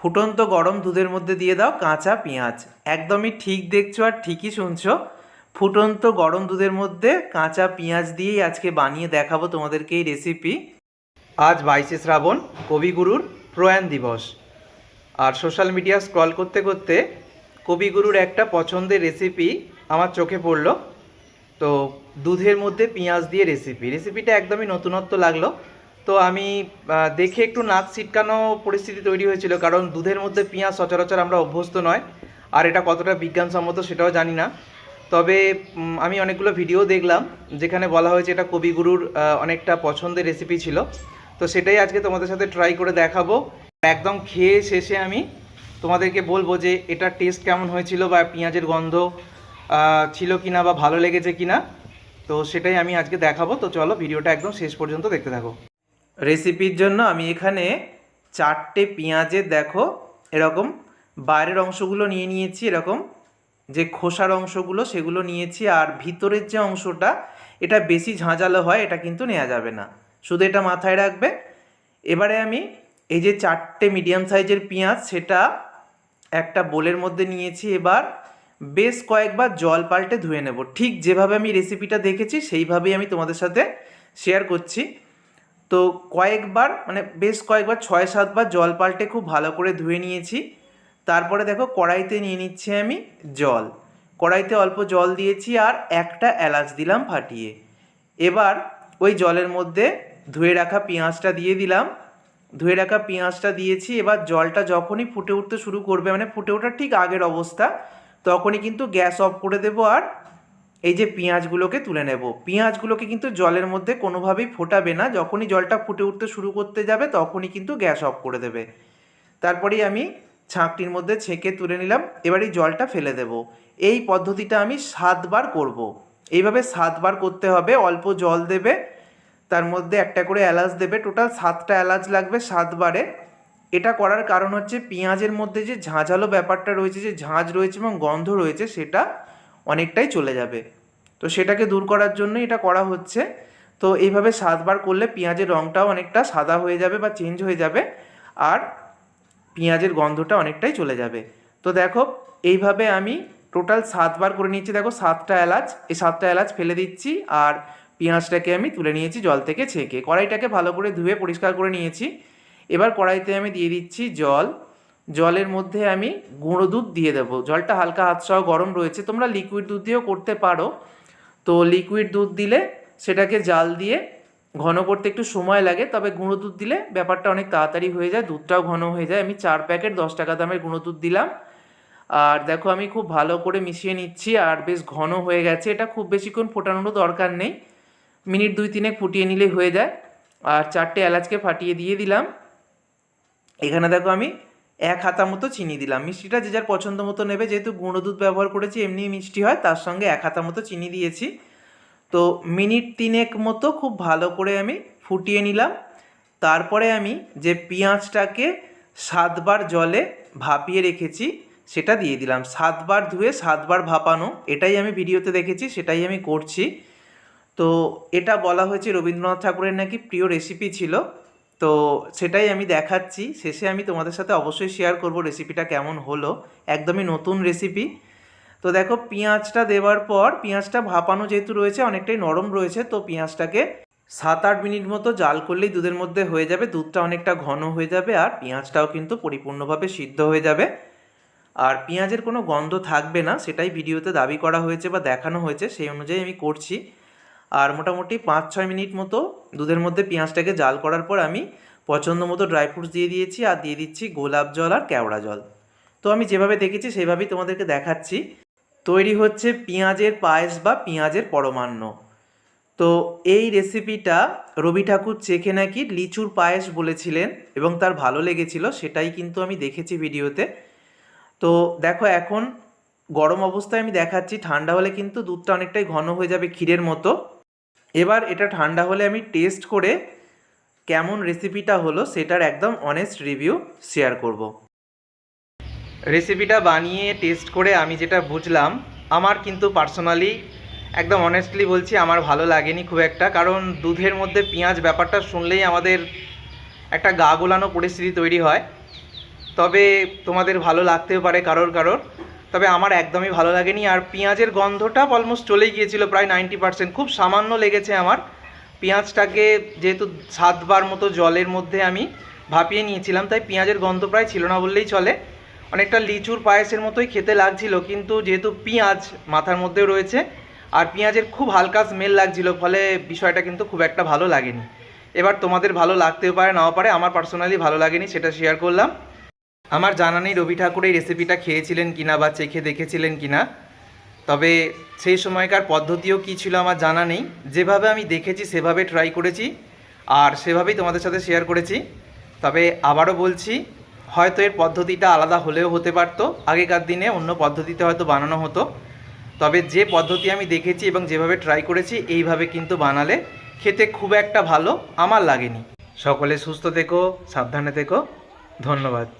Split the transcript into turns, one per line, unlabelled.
ফুটন্ত গরম দুধের মধ্যে দিয়ে দাও কাঁচা পেঁয়াজ। একদমই ঠিক দেখছ আর ঠিকই শুনছো। ফুটন্ত গরম দুধের মধ্যে কাঁচা পেঁয়াজ দিয়েই আজকে বানিয়ে দেখাবো তোমাদেরকে এই রেসিপি আজ বাইশে শ্রাবণ, কবিগুরুর প্রয়াণ দিবস। আর সোশ্যাল মিডিয়া স্ক্রল করতে করতে কবিগুরুর একটা পছন্দের রেসিপি আমার চোখে পড়ল। তো দুধের মধ্যে পেঁয়াজ দিয়ে রেসিপি রেসিপিটা একদমই নতুনত্ব লাগল। তো আমি দেখে একটু নাক ছিটকানো পরিস্থিতি তৈরি হয়েছিল, কারণ দুধের মধ্যে পেঁয়াজ সচরাচর আমরা অভ্যস্ত নয়, আর এটা কতটা বিজ্ঞানসম্মত সেটাও জানি না। তবে আমি অনেকগুলো ভিডিও দেখলাম, যেখানে বলা হয়েছে এটা কবিগুরুর অনেকটা পছন্দের রেসিপি ছিল। তো সেটাই আজকে তোমাদের সাথে ট্রাই করে দেখাবো। একদম খেয়ে শেষে আমি তোমাদেরকে বলব যে এটা টেস্ট কেমন হয়েছিল বা পেঁয়াজের গন্ধ ছিল কিনা বা ভালো লেগেছে কিনা। তো সেটাই আমি আজকে দেখাবো। তো চলো ভিডিওটা একদম শেষ পর্যন্ত দেখতে থাকো। রেসিপির জন্য আমি এখানে চারটে পেঁয়াজের দেখো এরকম বাইরের অংশগুলো নিয়ে নিয়েছি, এরকম যে খোসার অংশগুলো সেগুলো নিয়েছি আর ভিতরের যে অংশটা, এটা বেশি ঝাঁঝালো হয়, এটা কিন্তু নেওয়া যাবে না। শুধু এটা মাথায় রাখবে। এবারে আমি এই যে চারটে মিডিয়াম সাইজের পেঁয়াজ, সেটা একটা বোলের মধ্যে নিয়েছি। এবার বেশ কয়েকবার জল পাল্টে ধুয়ে নেব। ঠিক যেভাবে আমি রেসিপিটা দেখেছি, সেইভাবেই আমি তোমাদের সাথে শেয়ার করছি। তো কয়েকবার মানে বেশ কয়েকবার, ছয়, সাতবার জল পাল্টে খুব ভালো করে ধুয়ে নিয়েছি। তারপরে দেখো কড়াইতে নিয়ে নিচ্ছি আমি জল। কড়াইতে অল্প জল দিয়েছি আর একটা এলাচ দিলাম ফাটিয়ে। এবার ওই জলের মধ্যে ধুয়ে রাখা পেঁয়াজটা দিয়ে দিলাম। ধুয়ে রাখা পেঁয়াজটা দিয়েছি, এবার জলটা যখনই ফুটে উঠতে শুরু করবে মানে ফুটে ওঠার ঠিক আগের অবস্থা, তখনই কিন্তু গ্যাস অফ করে দেবো আর এই যে পেঁয়াজগুলোকে তুলে নেব। পেঁয়াজগুলোকে কিন্তু জলের মধ্যে কোনোভাবেই ফোটাবে না। যখনই জলটা ফুটে উঠতে শুরু করতে যাবে, তখনই কিন্তু গ্যাস অফ করে দেবে। তারপরেই আমি ছাঁকটির মধ্যে ছেঁকে তুলে নিলাম। এবার জলটা ফেলে দেব। এই পদ্ধতিটা আমি সাতবার করব। এইভাবে সাতবার করতে হবে। অল্প জল দেবে। তার মধ্যে একটা করে এলাচ দেবে। টোটাল সাতটা এলাচ লাগবে সাতবারে। এটা করার কারণ হচ্ছে পেঁয়াজের মধ্যে যে ঝাঁঝালো ব্যাপারটা রয়েছে, যে ঝাঁঝ রয়েছে এবং গন্ধ রয়েছে, সেটা অনেকটাই চলে যাবে। তো সেটাকে দূর করার জন্য এটা করা হচ্ছে। তো এইভাবে সাতবার করলে পেঁয়াজের রঙটাও অনেকটা সাদা হয়ে যাবে বা চেঞ্জ হয়ে যাবে আর পেঁয়াজের গন্ধটা অনেকটাই চলে যাবে। তো দেখো, এইভাবে আমি টোটাল সাতবার করে নিয়েছি। দেখো, সাতটা এলাচ, এই সাতটা এলাচ ফেলে দিচ্ছি আর পেঁয়াজটাকে আমি তুলে নিয়েছি জল থেকে ছেঁকে। কড়াইটাকে ভালো করে ধুয়ে পরিষ্কার করে নিয়েছি। এবার কড়াইতে আমি দিয়ে দিচ্ছি জল। জলের মধ্যে আমি গুঁড়ো দুধ দিয়ে দেবো। জলটা হালকা হাত সহ গরম রয়েছে। তোমরা লিকুইড দুধ দিয়েও করতে পারো। তো লিকুইড দুধ দিলে সেটাকে জাল দিয়ে ঘন করতে একটু সময় লাগে, তবে গুঁড়ো দুধ দিলে ব্যাপারটা অনেক তাড়াতাড়ি হয়ে যায়, দুধটাও ঘন হয়ে যায়। আমি চার প্যাকেট দশ টাকা দামের গুঁড়ো দুধ দিলাম। আর দেখো আমি খুব ভালো করে মিশিয়ে নিচ্ছি, আর বেশ ঘন হয়ে গেছে। এটা খুব বেশিক্ষণ ফোটানোরও দরকার নেই। মিনিট দুই তিনেক ফুটিয়ে নিলে হয়ে যায়। আর চারটে এলাচকে ফাটিয়ে দিয়ে দিলাম। এখানে দেখো আমি এক হাতা মতো চিনি দিলাম। মিষ্টিটা যে যার পছন্দ মতো নেবে, যেহেতু গুঁড়ো দুধ ব্যবহার করেছি এমনি মিষ্টি হয়, তার সঙ্গে এক হাতা মতো চিনি দিয়েছি। তো মিনিট তিনেক মতো খুব ভালো করে আমি ফুটিয়ে নিলাম। তারপরে আমি যে পেঁয়াজটাকে সাতবার জলে ভাপিয়ে রেখেছি, সেটা দিয়ে দিলাম। সাতবার ধুয়ে সাতবার ভাপানো, এটাই আমি ভিডিওতে দেখেছি, সেটাই আমি করছি। তো এটা বলা হয়েছে রবীন্দ্রনাথ ঠাকুরের নাকি প্রিয় রেসিপি ছিল। তো সেটাই আমি দেখাচ্ছি। শেষে আমি তোমাদের সাথে অবশ্যই শেয়ার করব রেসিপিটা কেমন হলো। একদমই নতুন রেসিপি তো দেখো, পেঁয়াজটা দেওয়ার পর, পেঁয়াজটা ভাপানো যেহেতু রয়েছে, অনেকটাই নরম রয়েছে, তো পেঁয়াজটাকে সাত আট মিনিট মতো জাল করলেই দুধের মধ্যে হয়ে যাবে। দুধটা অনেকটা ঘন হয়ে যাবে আর পেঁয়াজটাও কিন্তু পরিপূর্ণভাবে সিদ্ধ হয়ে যাবে। আর পেঁয়াজের কোনো গন্ধ থাকবে না, সেটাই ভিডিওতে দাবি করা হয়েছে বা দেখানো হয়েছে, সেই অনুযায়ী আমি করছি। আর মোটামুটি পাঁচ, ছয় মিনিট মতো দুধের মধ্যে পেঁয়াজটাকে জাল করার পর আমি পছন্দ মতো ড্রাই ফ্রুটস দিয়ে দিয়েছি আর দিয়ে দিচ্ছি গোলাপ জল আর কেওড়া জল। তো আমি যেভাবে দেখেছি সেভাবেই তোমাদেরকে দেখাচ্ছি। তৈরি হচ্ছে পেঁয়াজের পায়েস বা পেঁয়াজের পরমান্ন। তো এই রেসিপিটা রবি ঠাকুর চেখে নাকি লিচুর পায়েস বলেছিলেন এবং তার ভালো লেগেছিল সেটাই কিন্তু আমি দেখেছি ভিডিওতে। তো দেখো এখন গরম অবস্থায় আমি দেখাচ্ছি, ঠান্ডা হলে কিন্তু দুধটা অনেকটাই ঘন হয়ে যাবে ক্ষীরের মতো। এবার এটা ঠান্ডা হলে আমি টেস্ট করে কেমন রেসিপিটা হলো সেটার একদম অনেস্ট রিভিউ শেয়ার করব। রেসিপিটা বানিয়ে টেস্ট করে আমি যেটা বুঝলাম, আমার কিন্তু পার্সোনালি একদম অনেস্টলি বলছি আমার ভালো লাগেনি খুব একটা, কারণ দুধের মধ্যে পেঁয়াজ ব্যাপারটা শুনলেই আমাদের একটা গা গোলানো পরিস্থিতি তৈরি হয়। তবে তোমাদের ভালো লাগতেও পারে কারোর কারোর। তবে আমার একদমই ভালো লাগেনি আর পেঁয়াজের গন্ধটা অলমোস্ট চলে গিয়েছিল প্রায় নাইনটি পার্সেন্ট খুব সামান্য লেগেছে আমার। পেঁয়াজটাকে যেহেতু সাতবার মতো জলের মধ্যে আমি ভাপিয়ে নিয়েছিলাম, তাই পেঁয়াজের গন্ধ প্রায় ছিল না বললেই চলে। অনেকটা লিচুর পায়েসের মতোই খেতে লাগছিল, কিন্তু যেহেতু পেঁয়াজ মাথার মধ্যেও রয়েছে, আর পেঁয়াজের খুব হালকা স্মেল লাগছিল, ফলে বিষয়টা কিন্তু খুব একটা ভালো লাগেনি। এবার তোমাদের ভালো লাগতেও পারে, নাও পারে, আমার পার্সোনালি ভালো লাগেনি, সেটা শেয়ার করলাম। আমার জানা নেই, রবি ঠাকুর এই রেসিপিটা খেয়েছিলেন কিনা বা চেখে দেখেছিলেন কিনা। তবে সেই সময়কার পদ্ধতিও কী ছিল আমার জানা নেই। যেভাবে আমি দেখেছি, সেভাবে ট্রাই করেছি আর সেভাবেই তোমাদের সাথে শেয়ার করেছি। তবে আবারও বলছি, হয়তো এর পদ্ধতিটা আলাদা হলেও হতে পারতো। আগেকার দিনে অন্য পদ্ধতিতে হয়তো বানানো হতো। তবে যে পদ্ধতি আমি দেখেছি এবং যেভাবে ট্রাই করেছি, এইভাবে কিন্তু বানালে খেতে খুব একটা ভালো আমার লাগেনি। সকলে সুস্থ থেকো, সাবধানে থেকো। ধন্যবাদ।